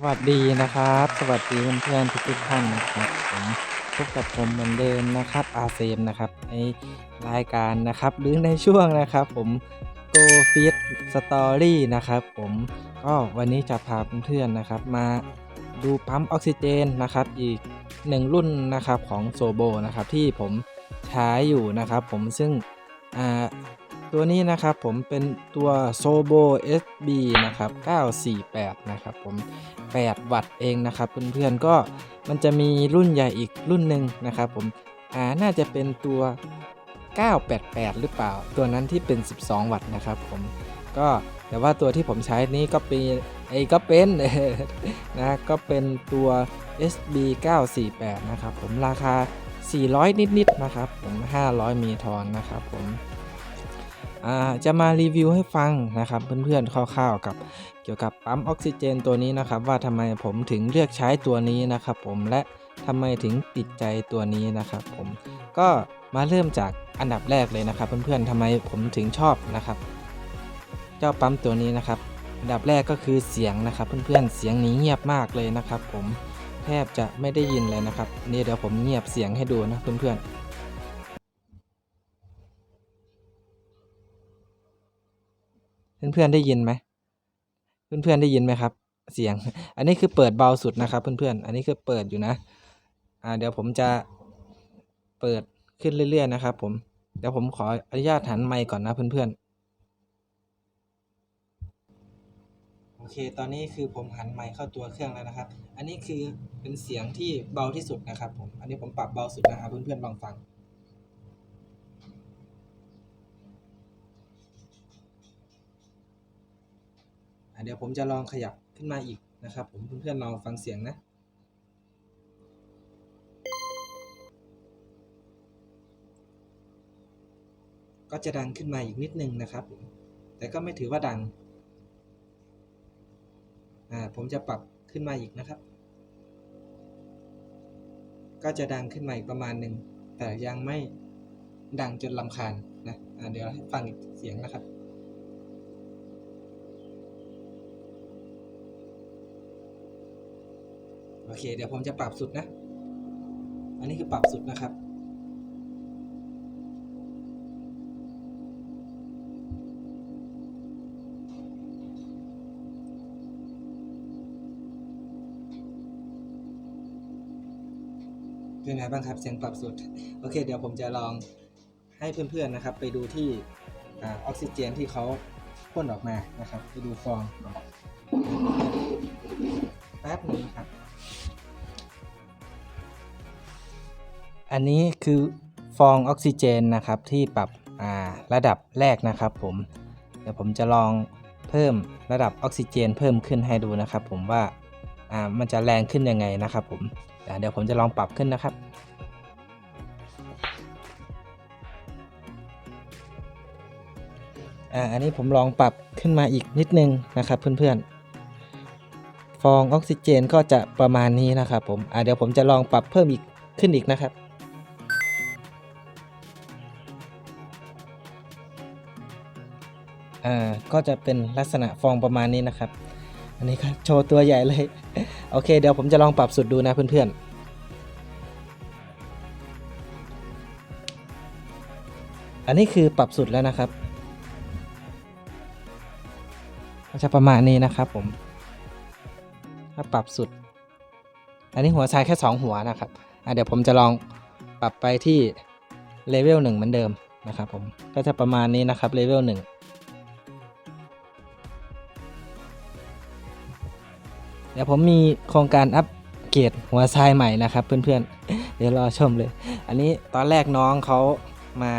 สวัสดีนะครับ สวัสดีเพื่อนๆทุกท่านนะครับผมพบกับผมเหมือนเดิมนะครับอาเซมนะครับในรายการนะครับหรือในช่วงนะครับ ผม Go Fit Story นะครับ ผมก็วันนี้จะพาเพื่อนๆนะครับ มาดูปั๊มออกซิเจนนะครับ อีกหนึ่งรุ่นนะครับของโซโบนะครับที่ผมใช้อยู่นะครับ ผมซึ่งอ่า ตัวนี้นะครับผมเป็นตัว Sobo SB นะครับ948 นะครับผม 8 วัตต์เองนะครับเพื่อนๆก็มันจะมีรุ่นใหญ่อีกรุ่นหนึ่งนะครับผมอ่าน่าจะเป็นตัว 988 หรือเปล่า ตัวนั้นที่เป็น 12 วัตต์นะครับผมก็แต่ว่าตัวที่ผมใช้นี้ก็เป็นไอ้ก็เป็นนะก็เป็นตัว SB 948 นะครับผมราคา 400 นิดๆนะครับผม 500 มีทอนนะครับผม จะมารีวิวให้ฟังนะครับเพื่อนๆคร่าวๆกับเกี่ยวกับปั๊มออกซิเจนตัวนี้นะครับ ว่าทำไมผมถึงเลือกใช้ตัวนี้นะครับ ผมและทำไมถึงติดใจตัวนี้นะครับ ผมก็มาเริ่มจากอันดับแรกเลยนะครับ เพื่อนๆทำไมผมถึงชอบนะครับ เจ้าปั๊มตัวนี้นะครับ อันดับแรกก็คือเสียงนะครับ เพื่อนๆเสียงนี้เงียบมากเลยนะครับ ผมแทบจะไม่ได้ยินเลยนะครับ นี่เดี๋ยวผมเงียบเสียงให้ดูนะเพื่อนๆ เพื่อนๆได้ยินไหมเพื่อนๆได้ยินไหมครับ เสียง อันนี้คือเปิดเบาสุดนะครับ เพื่อนๆ อันนี้คือเปิดอยู่นะ อ่า เดี๋ยวผมจะเปิดขึ้นเรื่อย ๆ นะครับ ผม เดี๋ยวผมขออนุญาตหันไมค์ก่อนนะเพื่อนๆ โอเค ตอนนี้คือผมหันไมค์เข้าตัวเครื่องแล้วนะครับ อันนี้คือเป็นเสียงที่เบาที่สุดนะครับ ผม อันนี้ผมปรับเบาสุดนะครับเพื่อนๆลองฟัง เดี๋ยวผมจะลองขยับขึ้นมาอีกนะครับ ผมเพื่อนๆลองฟังเสียงนะก็จะดังขึ้นมาอีกนิดนึงนะครับ แต่ก็ไม่ถือว่าดัง อ่า ผมจะปรับขึ้นมาอีกนะครับ ก็จะดังขึ้นมาอีกประมาณหนึ่ง แต่ยังไม่ดังจนลำคาญนะ อ่า เดี๋ยวให้ฟังอีกเสียงนะครับ โอเค เดี๋ยวผมจะปรับสุดนะ อันนี้คือปรับสุดนะครับ เป็นไงบ้างครับ เสียงปรับสุด โอเค เดี๋ยวผมจะลองให้เพื่อนๆนะครับ ไปดูที่ออกซิเจนที่เขาพ่นออกมานะครับ ไปดูฟองแป๊บหนึงครับ อันนี้คือฟองออกซิเจนนะครับที่ปรับระดับแรกนะครับผม เดี๋ยวผมจะลองเพิ่มระดับออกซิเจน เพิ่มขึ้นให้ดูนะครับ ผมว่าามันจะแรงขึ้นยังไงนะครับ ผมเดี๋ยวผมจะลองปรับขึ้นนะครับอันนี้ผมลองปรับขึ้นมาอีกนิดนึงนะครับเพื่อนๆ ฟองออกซิเจนก็จะประมาณนี้นะครับผมเดี๋ยวผมจะลองปรับเพิ่มอีกขึ้นอีกนะครับ อ่าก็จะเป็นลักษณะฟองประมาณนี้นะครับ อันนี้ก็โชว์ตัวใหญ่เลย โอเค เดี๋ยวผมจะลองปรับสุดดูนะเพื่อนๆอันนี้คือปรับสุดแล้วนะครับ ก็จะประมาณนี้นะครับผม ถ้าปรับสุด อันนี้หัวทรายแค่ 2 หัวนะครับเดี๋ยวผมจะลองปรับไปที่เลเวล1เหมือนเดิมนะครับผม ก็จะประมาณนี้นะครับเลเวล1 ดี๋ยวผมมีโครงการอัปเกรดหัวทรายใหม่นะครับ เพื่อนๆ เดี๋ยวรอชมเลย อันนี้ตอนแรกน้องเขามา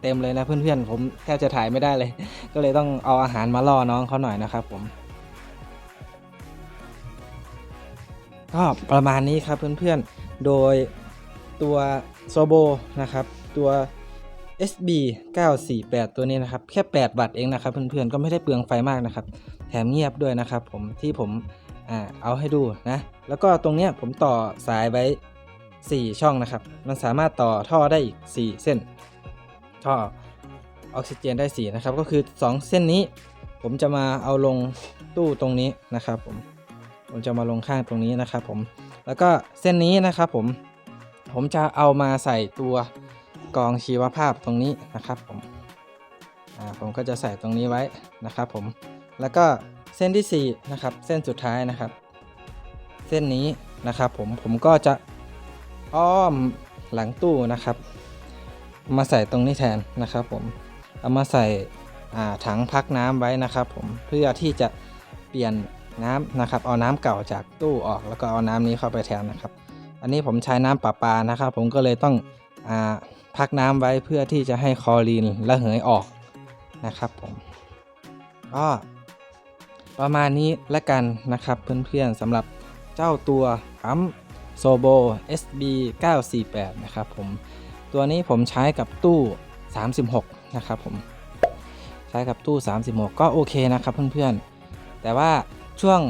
เต็มเลยนะเพื่อนๆ ผมแทบจะถ่ายไม่ได้เลย ก็เลยต้องเอาอาหารมาล่อน้องเขาหน่อยนะครับผมก็ประมาณนี้ครับเพื่อนๆ โดยตัวโซโบนะครับ ตัว SB 948 ตัวนี้นะครับ แค่ 8 วัตต์เองนะครับ เพื่อนๆ ก็ไม่ได้เปลืองไฟมากนะครับ แถมเงียบด้วยนะครับผมที่ผม อ่าเอาให้ดูนะ แล้วก็ตรงเนี้ยผมต่อสายไว้ 4 ช่องนะครับ มันสามารถต่อท่อได้อีก 4 เส้น ท่อออกซิเจนได้ 4 นะครับ ก็คือ 2 เส้นนี้ ผมจะมาเอาลงตู้ตรงนี้นะครับผม ผมจะมาลงข้างตรงนี้นะครับผม แล้วก็เส้นนี้นะครับผม ผมจะเอามาใส่ตัวกองชีวภาพตรงนี้นะครับผม อ่า ผมก็จะใส่ตรงนี้ไว้นะครับผม แล้วก็ เส้นที่สี่นะครับ เส้นสุดท้ายนะครับ เส้นนี้นะครับผมผมก็จะอ้อมหลังตู้นะครับ มาใส่ตรงนี้แทนนะครับผมเอามาใส่ถังพักน้ำไว้นะครับ ผมเพื่อที่จะเปลี่ยนน้ำนะครับ เอาน้ำเก่าจากตู้ออกแล้วก็เอาน้ำนี้เข้าไปแทนนะครับ อันนี้ผมใช้น้ำประปานะครับ ผมก็เลยต้องอพักน้ำไว้เพื่อที่จะให้คลอรีนระเหยออกนะครับผมก็ ประมาณนี้ละกันนะครับเพื่อนๆสำหรับเจ้าตัวปั๊มโซโบ SB 948นะครับผมตัวนี้ผมใช้กับตู้ 36 นะครับผมใช้กับตู้ 36 ก็โอเคนะครับเพื่อนๆ แต่ว่าช่วง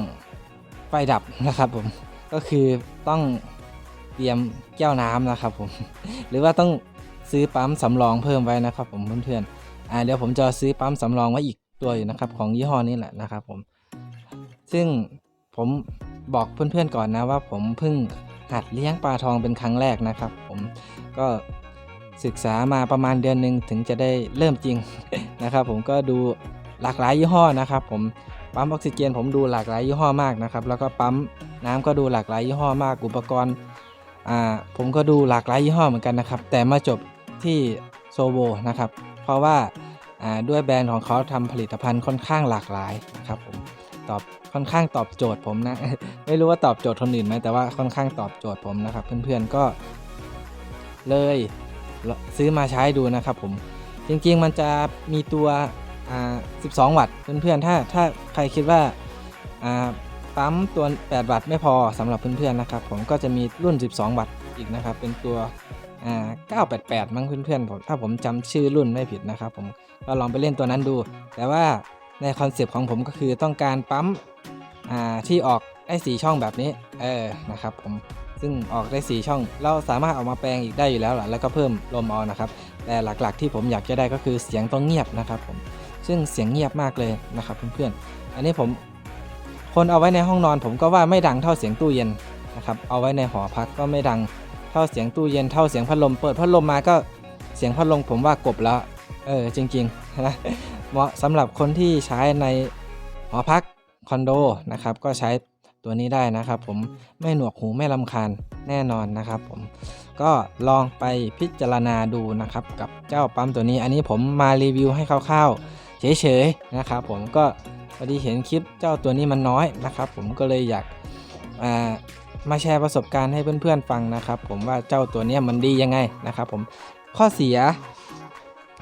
ไฟดับนะครับผมก็คือต้องเตรียมแก้วน้ำนะครับผมหรือว่าต้องซื้อปั๊มสำรองเพิ่มไว้นะครับผมเพื่อนๆอ่าเดี๋ยวผมจะซื้อปั๊มสำรองไว้อีก ตัวอยู่นะครับของยี่ห้อนี้แหละนะครับผมซึ่งผมบอกเพื่อนๆก่อนนะว่าผมเพิ่งหัดเลี้ยงปลาทองเป็นครั้งแรกนะครับ ผมก็ศึกษามาประมาณเดือนหนึ่งถึงจะได้เริ่มจริงนะครับ ผมก็ดูหลากหลายยี่ห้อนะครับ ผมปั๊มออกซิเจน ผมดูหลากหลายยี่ห้อมากนะครับ แล้วก็ปั๊มน้ำก็ดูหลากหลายยี่ห้อมากอุปกรณ์อ่าผมก็ดูหลากหลายยี่ห้อเหมือนกันนะครับ แต่มาจบที่โซโบนะครับ เพราะว่า ด้วยแบรนด์ของเขาทำผลิตภัณฑ์ค่อนข้างหลากหลายนะครับผมตอบค่อนข้างตอบโจทย์ผมนะ ไม่รู้ว่าตอบโจทย์คนอื่นไหมแต่ว่าค่อนข้างตอบโจทย์ผมนะครับ เพื่อนๆก็เลยซื้อมาใช้ดูนะครับผมจริงๆมันจะมีตัว 12 วัตต์เพื่อนๆถ้าถ้าใครคิดว่าอ่าปั๊มตัว 8 วัตต์ไม่พอสำหรับเพื่อนๆนะครับ ผมก็จะมีรุ่น 12 วัตต์อีกนะครับ เป็นตัว อ่า988 มั้งเพื่อนๆผมถ้าผมจำชื่อรุ่นไม่ผิดนะครับผมก็ลองไปเล่นตัวนั้นดู แต่ว่าในคอนเซปต์ของผมก็คือต้องการปั๊มอ่าที่ออกได้สีช่องแบบนี้เออนะครับผมซึ่งออกได้สีช่อง เราสามารถออกมาแปลงอีกได้อยู่แล้วล่ะแล้วก็เพิ่มลมเอานะครับ แต่หลักๆที่ผมอยากจะได้ก็คือเสียงต้องเงียบนะครับผม ซึ่งเสียงเงียบมากเลยนะครับเพื่อนๆ อันนี้ผมคนเอาไว้ในห้องนอน ผมก็ว่าไม่ดังเท่าเสียงตู้เย็นนะครับ เอาไว้ในหอพักก็ไม่ดัง เท่าเสียงตู้เย็นเท่าเสียงพัดลม เปิดพัดลมมาก็เสียงพัดลมผมว่ากบแล้ว เออจริงๆนะเหมาะสำหรับคนที่ใช้ในหอพักคอนโดนะครับก็ใช้ตัวนี้ได้นะครับ ผมไม่หนวกหูไม่ลำคาญแน่นอนนะครับ ผมก็ลองไปพิจารณาดูนะครับกับเจ้าปั๊มตัวนี้ อันนี้ผมมารีวิวให้คร่าวๆเฉยๆนะครับผมก็พอดีเห็นคลิปเจ้าตัวนี้มันน้อยนะครับ ผมก็เลยอยากอ่า มาแชร์ประสบการณ์ให้เพื่อนๆฟังนะครับ ผมว่าเจ้าตัวนี้มันดียังไงนะครับ ผมข้อเสีย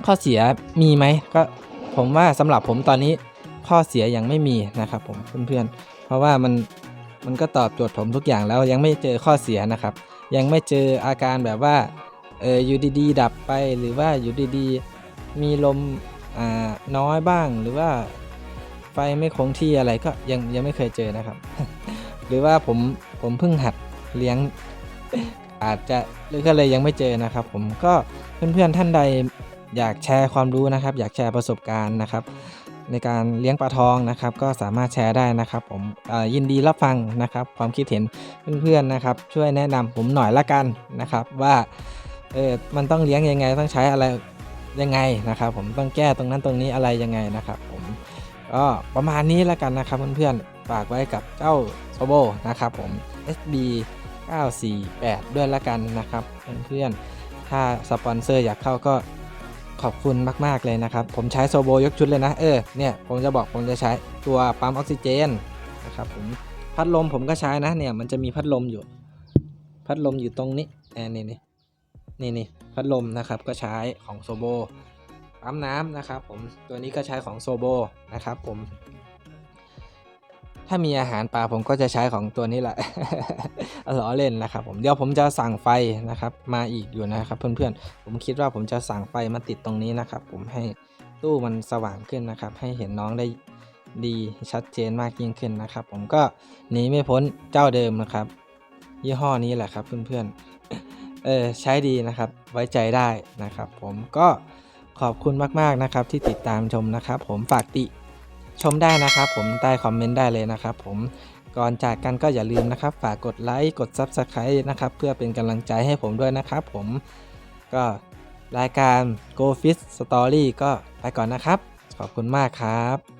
ข้อเสียมีไหมก็ผมว่าสำหรับผมตอนนี้ข้อเสียยังไม่มีนะครับ ผมเพื่อนๆ เพราะว่ามันมันก็ตอบโจทย์ผมทุกอย่างแล้วยังไม่เจอข้อเสียนะครับ ยังไม่เจออาการแบบว่าเอออยู่ดีๆดับไปหรือว่าอยู่ดีๆมีลมอ่าน้อยบ้างหรือว่าไฟไม่คงที่อะไรก็ยังยังไม่เคยเจอนะครับ หรือว่าผมผมเพิ่งหัดเลี้ยง อาจจะหรือก็เลยยังไม่เจอนะครับ ผมก็เพื่อนๆท่านใดอยากแชร์ความรู้นะครับ อยากแชร์ประสบการณ์นะครับ ในการเลี้ยงปลาทองนะครับ ก็สามารถแชร์ได้นะครับ ผมยินดีรับฟังนะครับ ความคิดเห็นเพื่อนๆนะครับ ช่วยแนะนำผมหน่อยละกันนะครับ ว่าเออมันต้องเลี้ยงยังไงต้องใช้อะไรยังไงนะครับ ผมต้องแก้ตรงนั้นตรงนี้อะไรยังไงนะครับ ผมก็ประมาณนี้ละกันนะครับเพื่อนๆ ฝากไว้กับเจ้าโซโบนะครับผม SB 948 ด้วยละกันนะครับเพื่อนๆถ้าสปอนเซอร์อยากเข้าก็ขอบคุณมาก ๆ เลยนะครับ ผมใช้โซโบยกชุดเลยนะ เออ เนี่ย ผมจะบอกผมจะใช้ตัวปั๊มออกซิเจนนะครับผม พัดลมผมก็ใช้นะ เนี่ย มันจะมีพัดลมอยู่ พัดลมอยู่ตรงนี้แอนนี่นี่นี่นี่พัดลมนะครับ ก็ใช้ของโซโบ ปั๊มน้ำนะครับผม ตัวนี้ก็ใช้ของโซโบนะครับผม ถ้ามีอาหารปลาผมก็จะใช้ของตัวนี้แหละล้อเล่นนะครับผมเดี๋ยวผมจะสั่งไฟนะครับมาอีกอยู่นะครับเพื่อนๆ ผมคิดว่าผมจะสั่งไฟมาติดตรงนี้นะครับ ผมให้ตู้มันสว่างขึ้นนะครับ ให้เห็นน้องได้ดีชัดเจนมากยิ่งขึ้นนะครับ ผมก็หนีไม่พ้นเจ้าเดิมนะครับ ยี่ห้อนี้แหละครับเพื่อนๆเออใช้ดีนะครับไว้ใจได้นะครับ ผมก็ขอบคุณมากๆนะครับที่ติดตามชมนะครับ ผมฝากติ ชมได้นะครับ ผมใต้คอมเมนต์ได้เลยนะครับ ผมก่อนจากกันก็อย่าลืมนะครับ ฝากกดไลค์กด Subscribe นะครับ เพื่อเป็นกำลังใจให้ผมด้วยนะครับ ผมก็รายการ Go Fit Story ก็ไปก่อนนะครับ ขอบคุณมากครับ